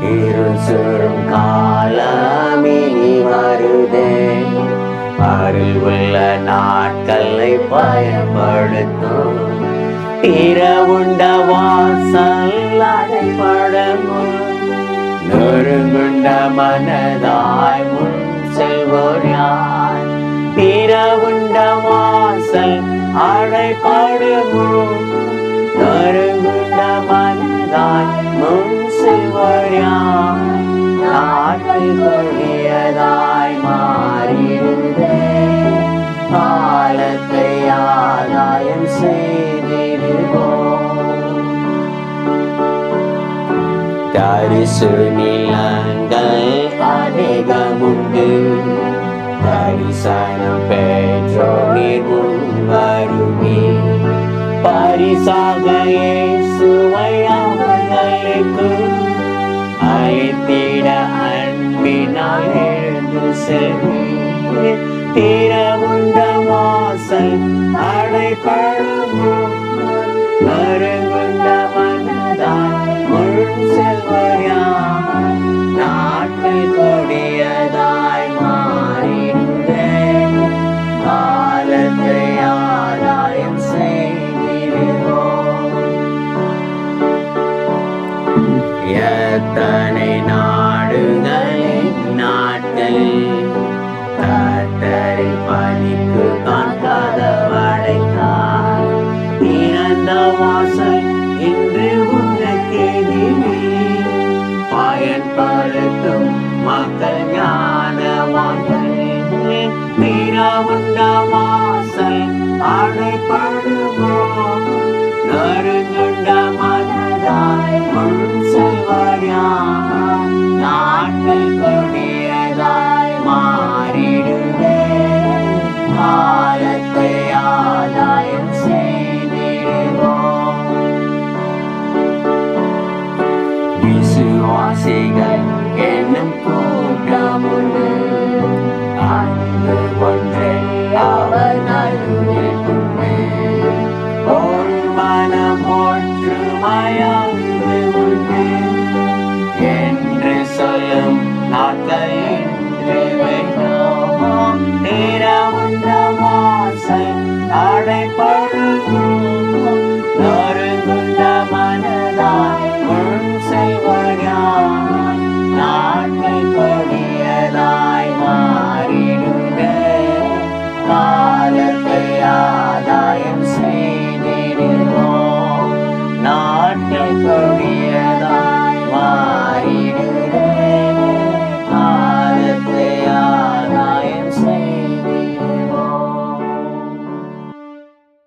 இருள் சுரும் காலமினி வருதே. அருள் உள்ள நாட்களை பயன்படுத்தும். திறவுண்ட வாசல் அடைபடமோ நொறுங்குண்ட மனதாய் முன் செல்வோர் யார்? திறவுண்ட வாசல் அடைபடுமோ நொறுங்குண்ட மனதாய் நாட்டில் கொடியதாய் மாறிடுதே காலத்தை ஆதாயம் செய்திடுவோம். தரிசு நிலங்கள் அநேகமுண்டு தரிசனம் பெற்றோ நீர் முன் வருமே பரிசாக அவர்களுக்கு அன்பினால் எழுந்து செல்வீர் தீரமுண்ட வாசல் அடைப்படும். மருங்குண்ட மனதான் முழு செல்வரியா நாட்டில் கொடியதாய் மாறிடுதே காலத்தை ஆதாயம் நாடுகளின் நாட்கள் கத்தரில் பணிக்கு காண்காத வடைத்தார் திறந்த வாசல் இன்று உனக்கே பயன்படுத்தும் மக்கள் ஞானவான்கள். திறவுண்ட வாசல் செய்திடுவே காலத்தை ஆதாயம் செய்திடுவோம். விசுவாசிகள் என்னும் கூட்டம் உண்டு. அன்பு ஒன்றே அவர் நடுவில் உண்டு. ஒரு மனம் ஒன்று மயம் Victoria,